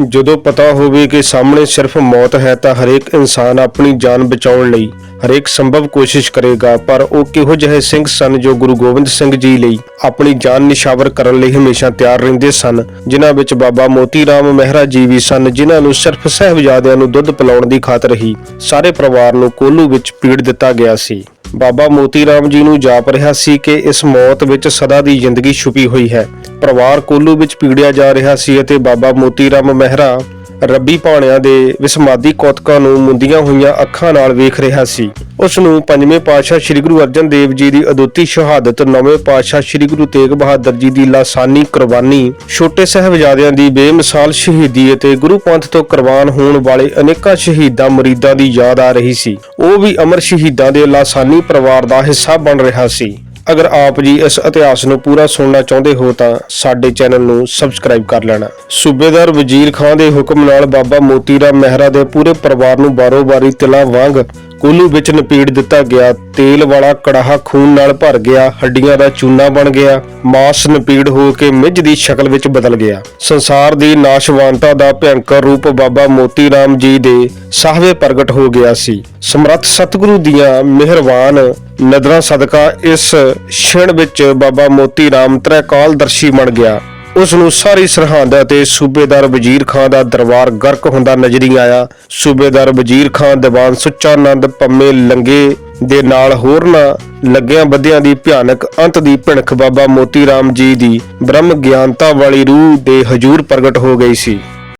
ਜਦੋਂ ਪਤਾ ਹੋਵੇ ਕਿ ਸਾਹਮਣੇ ਸਿਰਫ ਮੌਤ ਹੈ ਤਾਂ ਹਰੇਕ ਇਨਸਾਨ ਆਪਣੀ ਜਾਨ ਬਚਾਉਣ ਲਈ ਹਰੇਕ ਸੰਭਵ ਕੋਸ਼ਿਸ਼ ਕਰੇਗਾ, ਪਰ ਉਹ ਕਿਹੋ ਜਿਹੇ ਸਿੰਘ ਸਨ ਜੋ ਗੁਰੂ ਗੋਬਿੰਦ ਸਿੰਘ ਜੀ ਲਈ ਆਪਣੀ ਜਾਨ ਨਿਸ਼ਾਵਰ ਕਰਨ ਲਈ ਹਮੇਸ਼ਾ ਤਿਆਰ ਰਹਿੰਦੇ ਸਨ, ਜਿਨ੍ਹਾਂ ਵਿੱਚ ਬਾਬਾ ਮੋਤੀ ਰਾਮ ਮਹਿਰਾ ਜੀ ਵੀ ਸਨ, ਜਿਨ੍ਹਾਂ ਨੂੰ ਸਿਰਫ ਸਹਿਬਜ਼ਾਦਿਆਂ ਨੂੰ ਦੁੱਧ ਪਿਲਾਉਣ ਦੀ ਖਾਤਰ ਹੀ ਸਾਰੇ ਪਰਿਵਾਰ ਨੂੰ ਕੋਲੂ ਵਿੱਚ ਪੀੜ ਦਿੱਤਾ ਗਿਆ ਸੀ। ਬਾਬਾ ਮੋਤੀ ਰਾਮ ਜੀ ਨੂੰ ਜਾਪ ਰਿਹਾ ਸੀ ਕਿ ਇਸ ਮੌਤ ਵਿੱਚ ਸਦਾ ਦੀ ਜ਼ਿੰਦਗੀ ਛੁਪੀ ਹੋਈ ਹੈ। ਪਰਿਵਾਰ ਕੋਲੂ ਵਿੱਚ ਪੀੜਿਆ ਜਾ ਰਿਹਾ ਸੀ ਅਤੇ ਬਾਬਾ ਮੋਤੀ ਰਾਮ ਮਹਿਰਾ ਰੱਬੀ ਭਾਣਿਆਂ ਦੇ ਵਿਸਮਾਦੀ ਕੌਤਕਾਂ ਨੂੰ ਮੁੰਦੀਆਂ ਹੋਈਆਂ ਅੱਖਾਂ ਨਾਲ ਵੇਖ ਰਿਹਾ ਸੀ। ਉਸ ਨੂੰ ਪੰਜਵੇਂ ਪਾਤਸ਼ਾਹ ਸ੍ਰੀ ਗੁਰੂ ਅਰਜਨ ਦੇਵ ਜੀ ਦੀ ਅਦੁੱਤੀ ਸ਼ਹਾਦਤ, ਨੌਵੇਂ ਪਾਤਸ਼ਾਹ ਸ੍ਰੀ ਗੁਰੂ ਤੇਗ ਬਹਾਦਰ ਜੀ ਦੀ ਲਾਸਾਨੀ ਕੁਰਬਾਨੀ, ਛੋਟੇ ਸਾਹਿਬਜ਼ਾਦਿਆਂ ਦੀ ਬੇਮਿਸਾਲ ਸ਼ਹੀਦੀ ਅਤੇ ਗੁਰੂ ਪੰਥ ਤੋਂ ਕੁਰਬਾਨ ਹੋਣ ਵਾਲੇ ਅਨੇਕਾਂ ਸ਼ਹੀਦਾਂ ਮੁਰੀਦਾਂ ਦੀ ਯਾਦ ਆ ਰਹੀ ਸੀ। ਉਹ ਵੀ ਅਮਰ ਸ਼ਹੀਦਾਂ ਦੇ ਲਾਸਾਨੀ ਪਰਿਵਾਰ ਦਾ ਹਿੱਸਾ ਬਣ ਰਿਹਾ ਸੀ। ਅਗਰ ਆਪ ਜੀ ਇਸ ਇਤਿਹਾਸ ਨੂੰ ਪੂਰਾ ਸੁਣਨਾ ਚਾਹੁੰਦੇ ਹੋ ਤਾਂ ਸਾਡੇ ਚੈਨਲ ਨੂੰ ਸਬਸਕ੍ਰਾਈਬ ਕਰ ਲੈਣਾ। ਸੂਬੇਦਾਰ ਵਜ਼ੀਰ ਖਾਨ ਦੇ ਹੁਕਮ ਨਾਲ ਬਾਬਾ ਮੋਤੀ ਰਾਮ ਮਹਿਰਾ ਦੇ ਪੂਰੇ ਪਰਿਵਾਰ ਨੂੰ ਬਾਰੋ-ਬਾਰੀ ਤਿਲਾਂ ਵਾਂਗ ਕੋਲੂ ਵਿੱਚ ਨਪੀੜ ਦਿੱਤਾ ਗਿਆ। ਤੇਲ ਵਾਲਾ ਕੜਾਹਾ ਖੂਨ ਨਾਲ ਭਰ ਗਿਆ। ਹੱਡੀਆਂ ਦਾ ਚੂਨਾ ਬਣ ਗਿਆ। ਮਾਸ ਨਪੀੜ ਹੋ ਕੇ ਮਿੱਝ ਦੀ ਸ਼ਕਲ ਵਿੱਚ ਬਦਲ ਗਿਆ। ਸੰਸਾਰ ਦੀ ਨਾਸ਼ਵਾਨਤਾ ਦਾ ਭਿਅੰਕਰ ਰੂਪ ਬਾਬਾ ਮੋਤੀ ਰਾਮ ਜੀ ਦੇ ਸਾਹਵੇ ਪ੍ਰਗਟ ਹੋ ਗਿਆ ਸੀ। ਸਮਰੱਥ ਸਤਿਗੁਰੂ ਦੀਆਂ ਮਿਹਰਬਾਨ। ਨਦਰਾਂ ਸਦਕਾ ਇਸ ਛਿਣ ਵਿੱਚ ਬਾਬਾ ਮੋਤੀ ਰਾਮ ਤ੍ਰੈਕਾਲਦਰਸ਼ੀ ਬਣ ਗਿਆ। ਉਸ ਨੂੰ ਸਾਰੀ ਸਰਹੰਦ ਅਤੇ ਸੂਬੇਦਾਰ ਵਜ਼ੀਰ ਖਾਨ ਦਾ ਦਰਬਾਰ ਗਰਕ ਹੁੰਦਾ ਨਜ਼ਰੀ ਆਇਆ। ਸੂਬੇਦਾਰ ਵਜ਼ੀਰ ਖਾਨ ਦੀਵਾਨ ਸੁੱਚਾਨੰਦ ਪੰਮੇ ਲੰਗੇ ਦੇ ਨਾਲ ਹੋਰਨਾਂ ਲੱਗਿਆਂ ਬੱਧਿਆਂ ਦੀ ਭਿਆਨਕ ਅੰਤ ਦੀ ਭਿਣਖ ਬਾਬਾ ਮੋਤੀ ਰਾਮ ਜੀ ਦੀ ਬ੍ਰਹਮ ਗਿਆਨਤਾ ਵਾਲੀ ਰੂਹ ਦੇ ਹਜੂਰ ਪ੍ਰਗਟ ਹੋ ਗਈ ਸੀ।